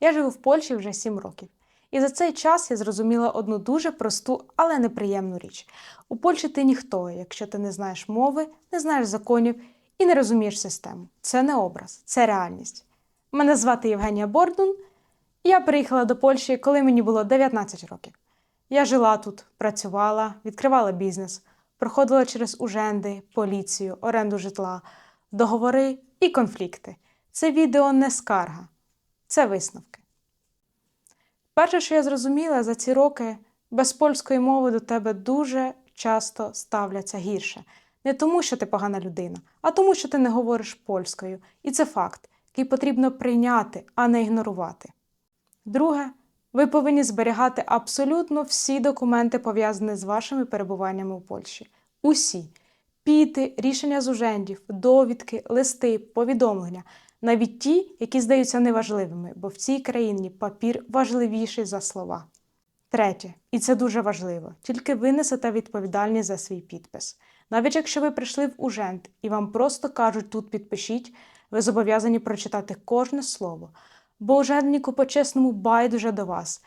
Я живу в Польщі вже 7 років. І за цей час я зрозуміла одну дуже просту, але неприємну річ. У Польщі ти ніхто, якщо ти не знаєш мови, не знаєш законів і не розумієш систему. Це не образ, це реальність. Мене звати Євгенія Бордун, я приїхала до Польщі, коли мені було 19 років. Я жила тут, працювала, відкривала бізнес, проходила через уженди, поліцію, оренду житла, договори і конфлікти. Це відео не скарга, це висновки. Перше, що я зрозуміла за ці роки, без польської мови до тебе дуже часто ставляться гірше. Не тому, що ти погана людина, а тому, що ти не говориш польською. І це факт, який потрібно прийняти, а не ігнорувати. Друге, ви повинні зберігати абсолютно всі документи, пов'язані з вашими перебуваннями у Польщі. Усі піти, рішення з ужендів, довідки, листи, повідомлення, навіть ті, які здаються неважливими, бо в цій країні папір важливіший за слова. Третє, і це дуже важливо, тільки ви несете відповідальність за свій підпис. Навіть якщо ви прийшли в ужент і вам просто кажуть тут підпишіть, ви зобов'язані прочитати кожне слово, бо уженнику по-чесному байдуже до вас.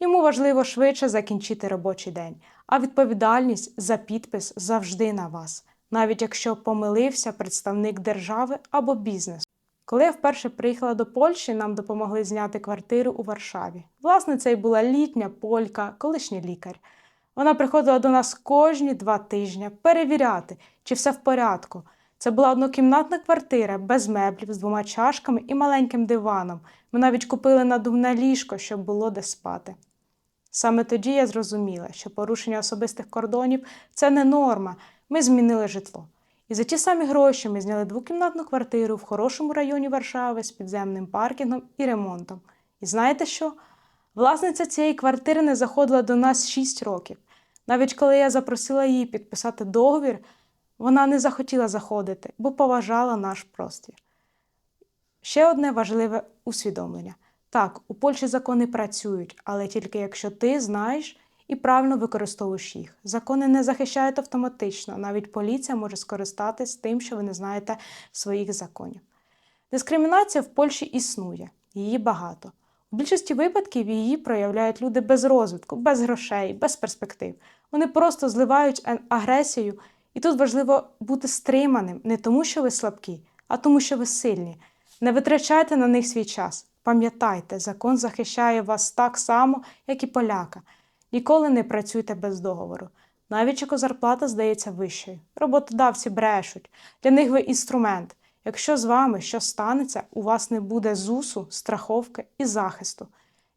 Йому важливо швидше закінчити робочий день, а відповідальність за підпис завжди на вас, навіть якщо помилився представник держави або бізнесу. Коли я вперше приїхала до Польщі, нам допомогли зняти квартиру у Варшаві. Власне, це й була літня полька, колишній лікар. Вона приходила до нас кожні два тижні перевіряти, чи все в порядку. Це була однокімнатна квартира без меблів, з двома чашками і маленьким диваном. Ми навіть купили надувне ліжко, щоб було де спати. Саме тоді я зрозуміла, що порушення особистих кордонів це не норма. Ми змінили житло. І за ті самі гроші ми зняли двокімнатну квартиру в хорошому районі Варшави з підземним паркінгом і ремонтом. І знаєте що? Власниця цієї квартири не заходила до нас 6 років. Навіть коли я запросила її підписати договір, вона не захотіла заходити, бо поважала наш простір. Ще одне важливе усвідомлення. Так, у Польщі закони працюють, але тільки якщо ти знаєш і правильно використовуєш їх. Закони не захищають автоматично, навіть поліція може скористатись тим, що ви не знаєте своїх законів. Дискримінація в Польщі існує, її багато. У більшості випадків її проявляють люди без розвитку, без грошей, без перспектив. Вони просто зливають агресію, і тут важливо бути стриманим не тому, що ви слабкі, а тому, що ви сильні. Не витрачайте на них свій час. Пам'ятайте, закон захищає вас так само, як і поляка. Ніколи не працюйте без договору. Навіть якщо зарплата здається вищою. Роботодавці брешуть. Для них ви інструмент. Якщо з вами щось станеться, у вас не буде ЗУСу, страховки і захисту.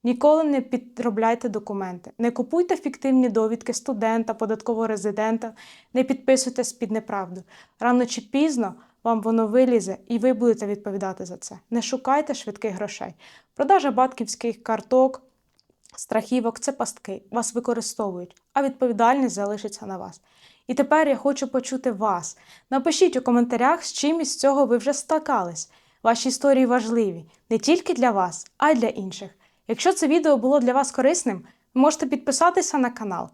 Ніколи не підробляйте документи, не купуйте фіктивні довідки студента, податкового резидента, не підписуйтесь під неправду. Рано чи пізно вам воно вилізе, і ви будете відповідати за це. Не шукайте швидких грошей. Продажа батьківських карток, страхівок це пастки. Вас використовують, а відповідальність залишиться на вас. І тепер я хочу почути вас. Напишіть у коментарях, з чим із цього ви вже стикались. Ваші історії важливі не тільки для вас, а й для інших. Якщо це відео було для вас корисним, ви можете підписатися на канал.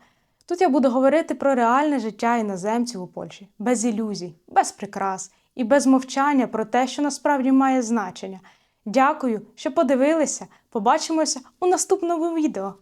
Тут я буду говорити про реальне життя іноземців у Польщі, без ілюзій, без прикрас і без мовчання про те, що насправді має значення. Дякую, що подивилися. Побачимося у наступному відео.